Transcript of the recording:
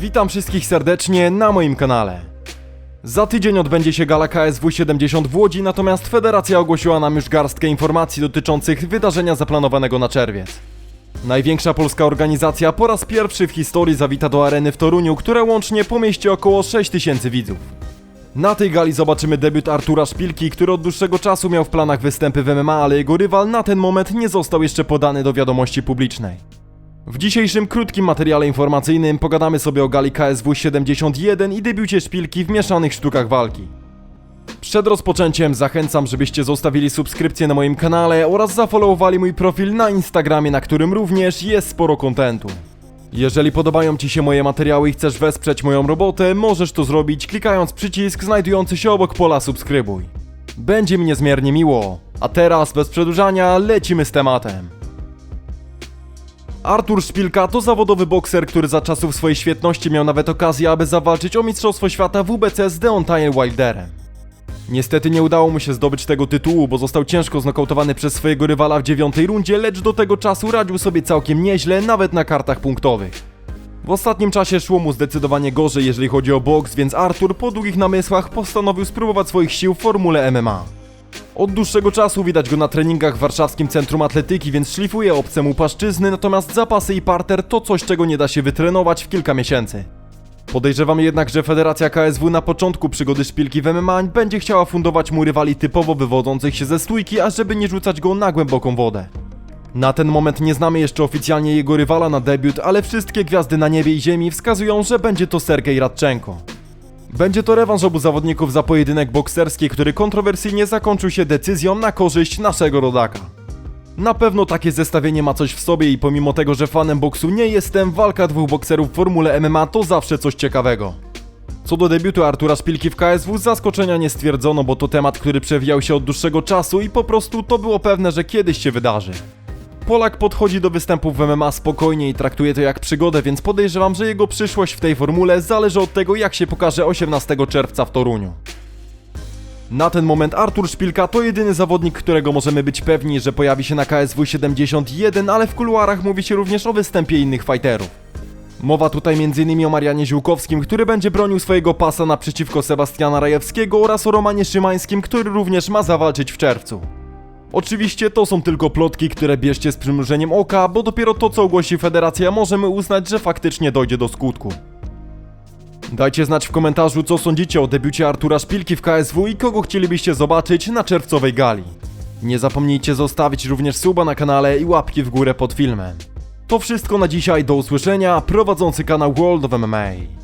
Witam wszystkich serdecznie na moim kanale. Za tydzień odbędzie się gala KSW 70 w Łodzi, natomiast federacja ogłosiła nam już garstkę informacji dotyczących wydarzenia zaplanowanego na czerwiec. Największa polska organizacja po raz pierwszy w historii zawita do areny w Toruniu, która łącznie pomieści około 6 tysięcy widzów. Na tej gali zobaczymy debiut Artura Szpilki, który od dłuższego czasu miał w planach występy w MMA, ale jego rywal na ten moment nie został jeszcze podany do wiadomości publicznej. W dzisiejszym krótkim materiale informacyjnym pogadamy sobie o gali KSW 71 i debiucie Szpilki w mieszanych sztukach walki. Przed rozpoczęciem zachęcam, żebyście zostawili subskrypcję na moim kanale oraz zafollowowali mój profil na Instagramie, na którym również jest sporo kontentu. Jeżeli podobają Ci się moje materiały i chcesz wesprzeć moją robotę, możesz to zrobić klikając przycisk znajdujący się obok pola subskrybuj. Będzie mi niezmiernie miło. A teraz, bez przedłużania, lecimy z tematem. Artur Szpilka to zawodowy bokser, który za czasów swojej świetności miał nawet okazję, aby zawalczyć o Mistrzostwo Świata WBC z Deontayem Wilderem. Niestety nie udało mu się zdobyć tego tytułu, bo został ciężko znokautowany przez swojego rywala w dziewiątej rundzie, lecz do tego czasu radził sobie całkiem nieźle, nawet na kartach punktowych. W ostatnim czasie szło mu zdecydowanie gorzej, jeżeli chodzi o boks, więc Artur po długich namysłach postanowił spróbować swoich sił w formule MMA. Od dłuższego czasu widać go na treningach w warszawskim Centrum Atletyki, więc szlifuje obce mu płaszczyzny, natomiast zapasy i parter to coś, czego nie da się wytrenować w kilka miesięcy. Podejrzewam jednak, że Federacja KSW na początku przygody szpilki w MMA będzie chciała fundować mu rywali typowo wywodzących się ze stójki, ażeby nie rzucać go na głęboką wodę. Na ten moment nie znamy jeszcze oficjalnie jego rywala na debiut, ale wszystkie gwiazdy na niebie i ziemi wskazują, że będzie to Sergej Radczenko. Będzie to rewanż obu zawodników za pojedynek bokserski, który kontrowersyjnie zakończył się decyzją na korzyść naszego rodaka. Na pewno takie zestawienie ma coś w sobie i pomimo tego, że fanem boksu nie jestem, walka dwóch bokserów w formule MMA to zawsze coś ciekawego. Co do debiutu Artura Szpilki w KSW, zaskoczenia nie stwierdzono, bo to temat, który przewijał się od dłuższego czasu i po prostu to było pewne, że kiedyś się wydarzy. Polak podchodzi do występów w MMA spokojnie i traktuje to jak przygodę, więc podejrzewam, że jego przyszłość w tej formule zależy od tego, jak się pokaże 18 czerwca w Toruniu. Na ten moment Artur Szpilka to jedyny zawodnik, którego możemy być pewni, że pojawi się na KSW 71, ale w kuluarach mówi się również o występie innych fighterów. Mowa tutaj m.in. o Marianie Ziółkowskim, który będzie bronił swojego pasa naprzeciwko Sebastiana Rajewskiego oraz o Romanie Szymańskim, który również ma zawalczyć w czerwcu. Oczywiście to są tylko plotki, które bierzcie z przymrużeniem oka, bo dopiero to co ogłosi federacja możemy uznać, że faktycznie dojdzie do skutku. Dajcie znać w komentarzu co sądzicie o debiucie Artura Szpilki w KSW i kogo chcielibyście zobaczyć na czerwcowej gali. Nie zapomnijcie zostawić również suba na kanale i łapki w górę pod filmem. To wszystko na dzisiaj, do usłyszenia, prowadzący kanał World of MMA.